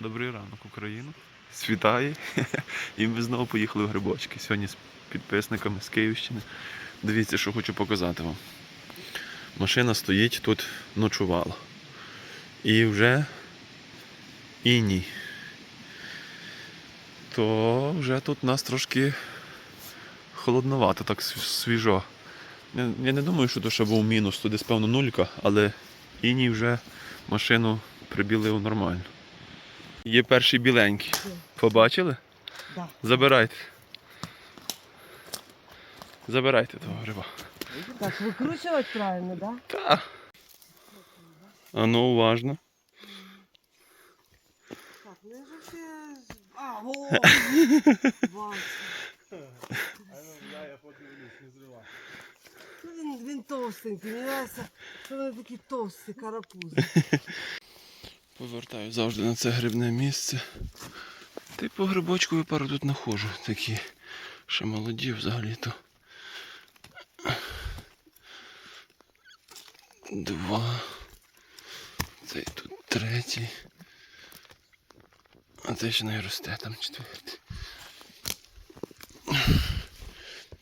Добрий ранок, Україна. Світає. І ми знову поїхали в грибочки. Сьогодні з підписниками з Київщини. Дивіться, що хочу показати вам. Машина стоїть тут ночувала. І вже іній. То вже тут нас трошки холодновато, так свіжо. Я, не думаю, що то ще був мінус, десь певно нулька, але іній вже машину прибілив нормально. Є перший біленький. Побачили? Да. Забирайте. Забирайте того гриба. Так, викручувати правильно, да? Та. А ну уважно. Так, ну я же все... А, во! Бачу. Ну, Він, він товстенький, мені що вони такі товсті, карапузи. Повертаю завжди на це грибне місце. Та й по грибочкові пару тут знаходжу. Такі ще молоді взагалі-то. Два. Цей тут третій. А цей ще не росте, там четвертий.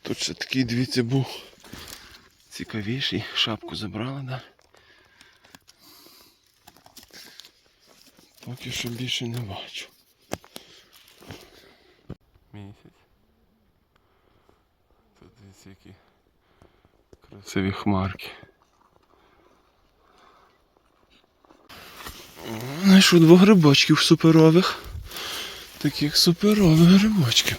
Тут ще такий, дивіться, був цікавіший. Шапку забрала, да? Поки що більше не бачу. Місяць. Тут дивіться які красиві хмарки. Знайшов двох грибочків суперових. Таких суперових грибочків.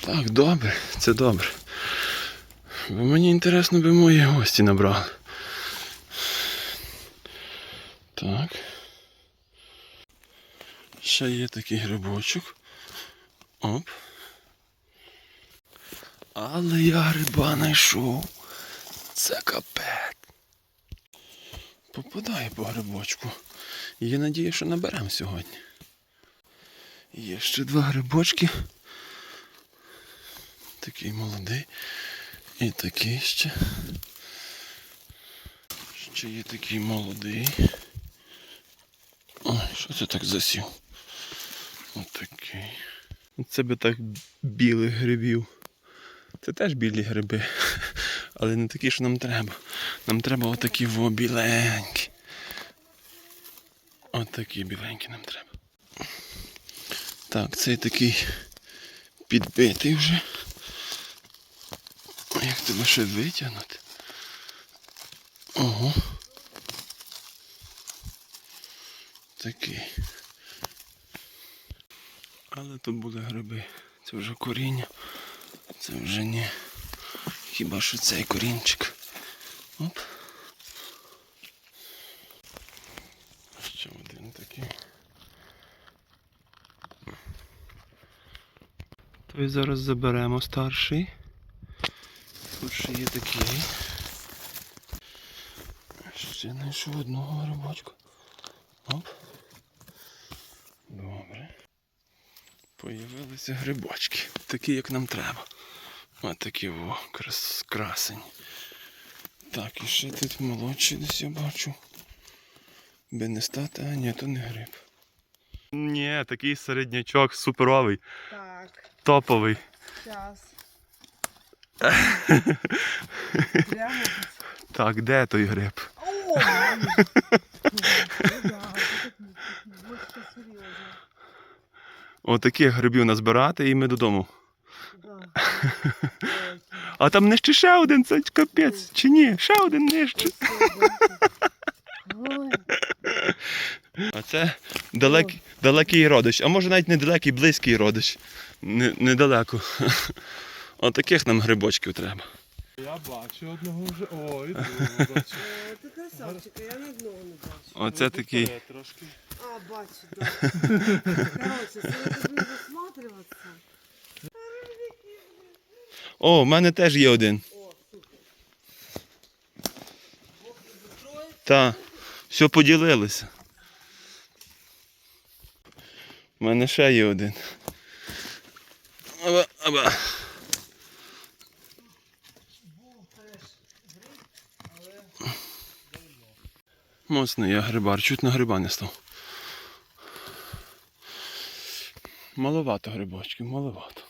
Так, добре, це добре. Бо мені інтересно би мої гості набрали. Так. Ще є такий грибочок. Оп. Але я гриба знайшов. Це капець. Попадає по грибочку. Є надія, що наберемо сьогодні. Є ще два грибочки. Такий молодий. І такий ще. Ще є такий молодий. Ой, що це так засів? Отакий. Це би так білих грибів. Це теж білі гриби. Але не такі, що нам треба. Нам треба отакі во біленькі. Отакі біленькі нам треба. Так, цей такий підбитий вже. Як тебе ще витягнути? Ого. Такий. Але тут були гриби. Це вже коріння. Це вже ні. Хіба що цей корінчик. Оп. Ще один такий. Той зараз заберемо старший. Тут ще є такий. Ще знайшов одного грибочка. Оп. Появилися грибочки. Такі, як нам треба. Ось такі о, крас, красень. Так, і ще тут молодший десь я бачу. Би не стати, а ні, то не гриб. Ні, такий середнячок суперовий, Так, топовий. зараз. Так, де той гриб? О! Ну да, ось це серйозно. Отаких грибів назбирати і ми додому. Да. А там нижче ще один, це капець. Чи ні? Ще один нижче. А це далекий, далекий родич. А може навіть не далекий, близький родич. Не, недалеко. Отаких нам грибочків треба. Я бачу одного вже. Ой, бачу. О, ти красавчик, а я ні одного не бачу. Оце такий. Трошки. А, бачу, да. Короче, це я люблю. О, в мене теж є один. О, супер. Та, все поділилися. У мене ще є один. Аба, аба. Моцний я грибар, чуть на гриба не став. Маловато грибочків, маловато.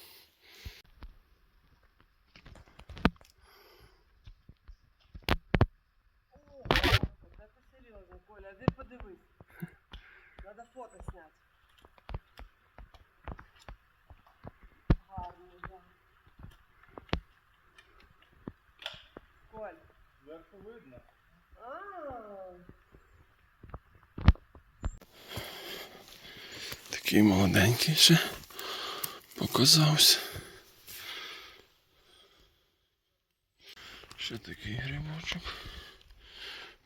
Надо фото зняти. Гарно, да. Коль. Зверху видно. А, Такий молоденький ще показався. Ще такий грибочок.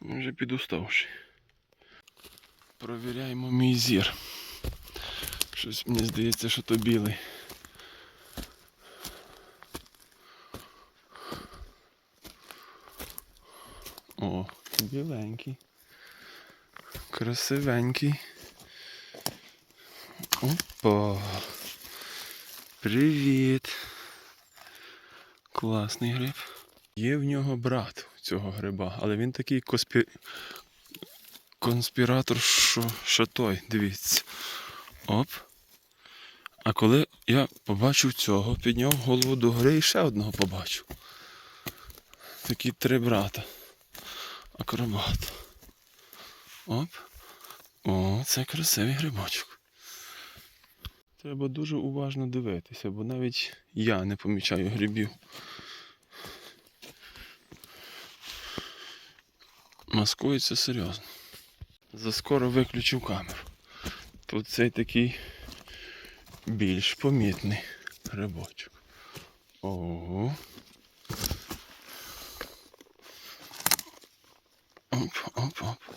Він вже підуставший. Провіряємо мій зір. Щось мені здається, що то білий. О, біленький. Красивенький. Опа. Привіт. Класний гриб. Є в нього брат цього гриба, але він такий коспі... конспіратор, що, що той, дивіться. Оп. А коли я побачив цього, підняв голову до гори і ще одного побачив. Такі три брата. Акробат. Оп. О, це красивий грибочок. Треба дуже уважно дивитися, бо навіть я не помічаю грибів. Маскується серйозно. Заскоро виключив камеру. Тут цей такий більш помітний грибочок. Ого. Оп, оп, оп.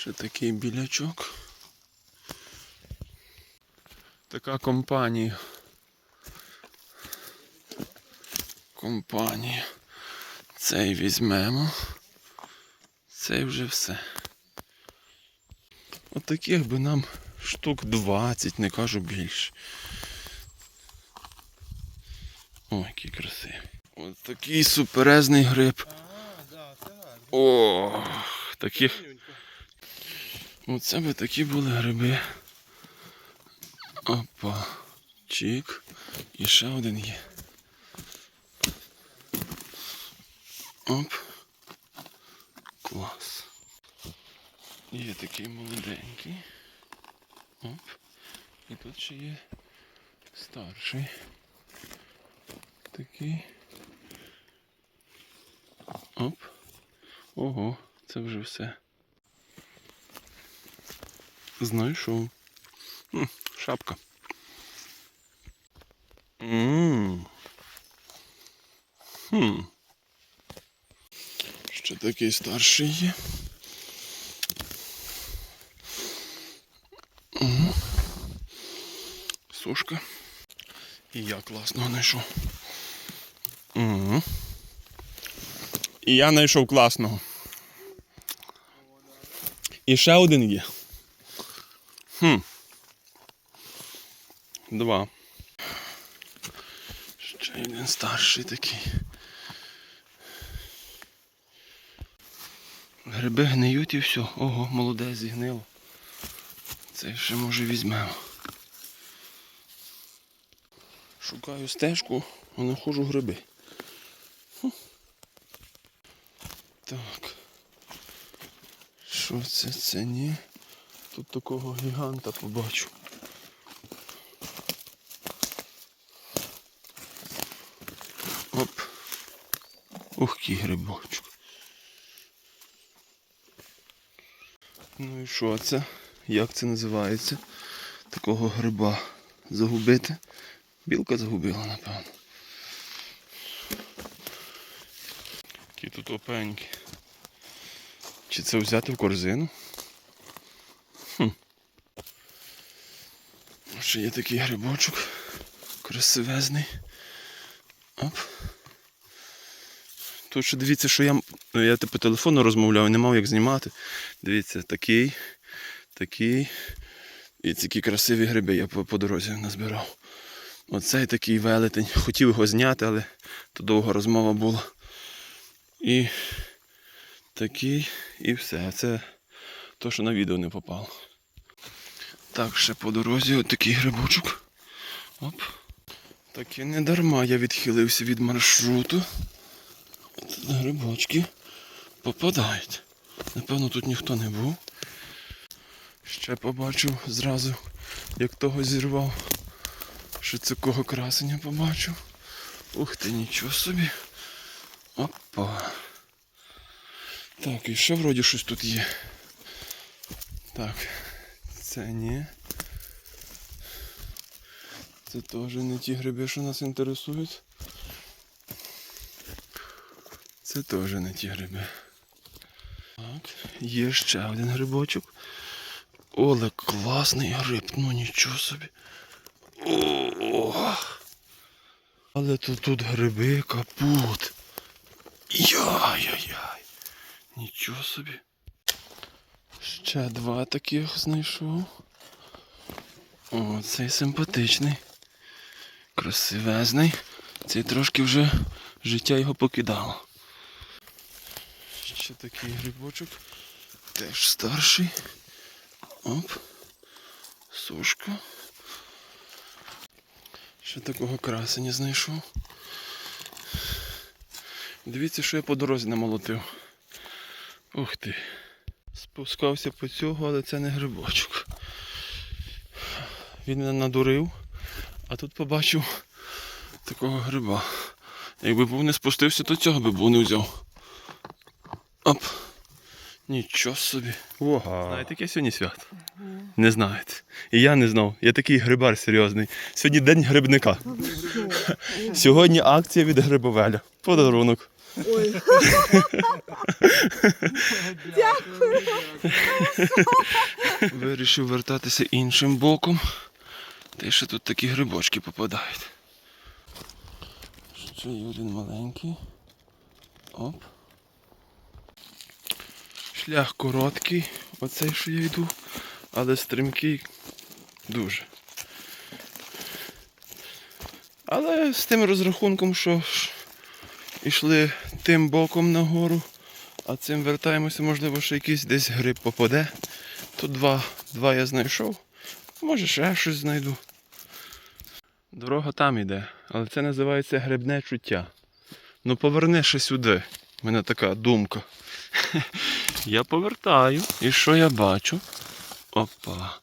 Ще такий білячок. Така компанія. Компанія. Цей візьмемо. Цей вже все. От таких би нам штук 20, не кажу більше. Ой, який красивий. Ось такий суперезний гриб. Це. О, таких. Оце би такі були гриби. Опа. Чик. І ще один є. Оп. Клас. Є такий молоденький. Оп. І тут ще є старший. Такий. Оп. Ого, це вже все. Знайшов. Шапка. Ммм. Хм. Ще такий старший є. Мгм. Сушка. І я класного знайшов. Угу. І я знайшов класного. І ще один є. Хм. Два. Ще один старший такий. Гриби гниють і все. Ого, молоде зігнило. Це ще може візьмемо. Шукаю стежку, а знаходжу гриби. Так. Що це? Це ні. Тут такого гіганта побачу. Оп. Ух, який грибочок. Ну і що це? Як це називається? Такого гриба загубити? Білка загубила, напевно. Які тут опеньки. Чи це взяти в корзину? Ще є такий грибочок. Красивезний. Оп. Тут ще дивіться, що я. ну, Я по телефону розмовляв, не мав як знімати. Дивіться, такий, такий. І такі красиві гриби я по, по дорозі назбирав. Оцей такий велетень. Хотів його зняти, але то довга розмова була. І такий, і все. Це то, що на відео не попало. Так, ще по дорозі отакий грибочок. Оп. Так і не дарма я відхилився від маршруту. От грибочки попадають. Напевно, тут ніхто не був. Ще побачив зразу, як того зірвав. Що це кого красення побачив. Ух ти, нічого собі. Опа. Так, і ще вроді щось тут є. Так, це ні. Це теж не ті гриби, що нас інтересують. Це теж не ті гриби. Так, є ще один грибочок. Оле, класний гриб, ну нічого собі. О! Але то тут гриби капут. Яй-яй-яй. Нічого собі. Ще два таких знайшов. О, цей симпатичний. Красивезний. Цей трошки вже життя його покидало. Ще такий грибочок. Теж старший. Оп. Сушка. Ще такого красення знайшов. Дивіться, що я по дорозі намолотив. Ух ти. Спускався по цього, але це не грибочок. Він мене надурив, а тут побачив такого гриба. Якби був не спустився, то цього би був не взяв. Оп. Нічого собі. Ого. Знаєте, яке сьогодні свято? Не знаєте. І я не знав. Я такий грибар серйозний. Сьогодні день грибника. Сьогодні акція від Грибовеля. Подарунок. Ой, Дякую. Вирішив вертатися іншим боком. Й ще тут такі грибочки попадають. Ще один маленький. Оп. Шлях короткий, оцей, що я йду, але стрімкий дуже. Але з тим розрахунком, що йшли тим боком нагору, а цим вертаємося, можливо, ще якийсь десь гриб попаде. Тут два, два я знайшов. Може ще щось знайду. Дорога там йде, але це називається грибне чуття. Ну поверни ще сюди. У мене така думка. Я повертаю. І що я бачу? Опа.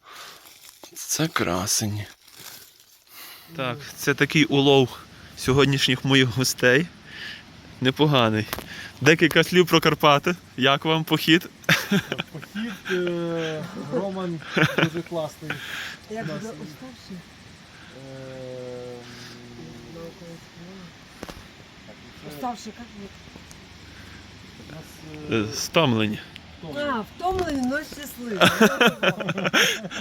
Це красені. Так, це такий улов сьогоднішніх моїх гостей. Непоганий. Декілька слів про Карпати. Як вам похід? Похід е, Роман дуже класний. як і- Е, Уставший, як ви? у нас, е, Стомлені. Том. А, втомлений, но щасливий.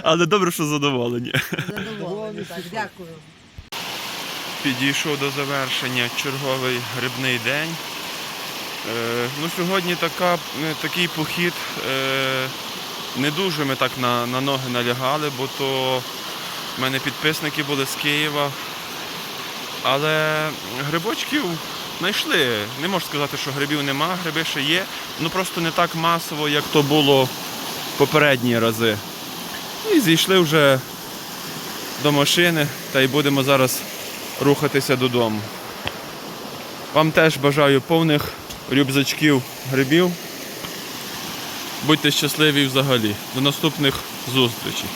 Але добре, що задоволені. Задоволений, так, дякую. Підійшов до завершення черговий грибний день. Е, ну, сьогодні така, е, такий похід. Е, не дуже ми так на, на ноги налягали, бо то в мене підписники були з Києва. Але грибочків знайшли. Не можу сказати, що грибів нема, гриби ще є. Ну просто не так масово, як то було попередні рази. І зійшли вже до машини та й будемо зараз рухатися додому. Вам теж бажаю повних рюкзачків грибів. Будьте щасливі взагалі. До наступних зустрічей.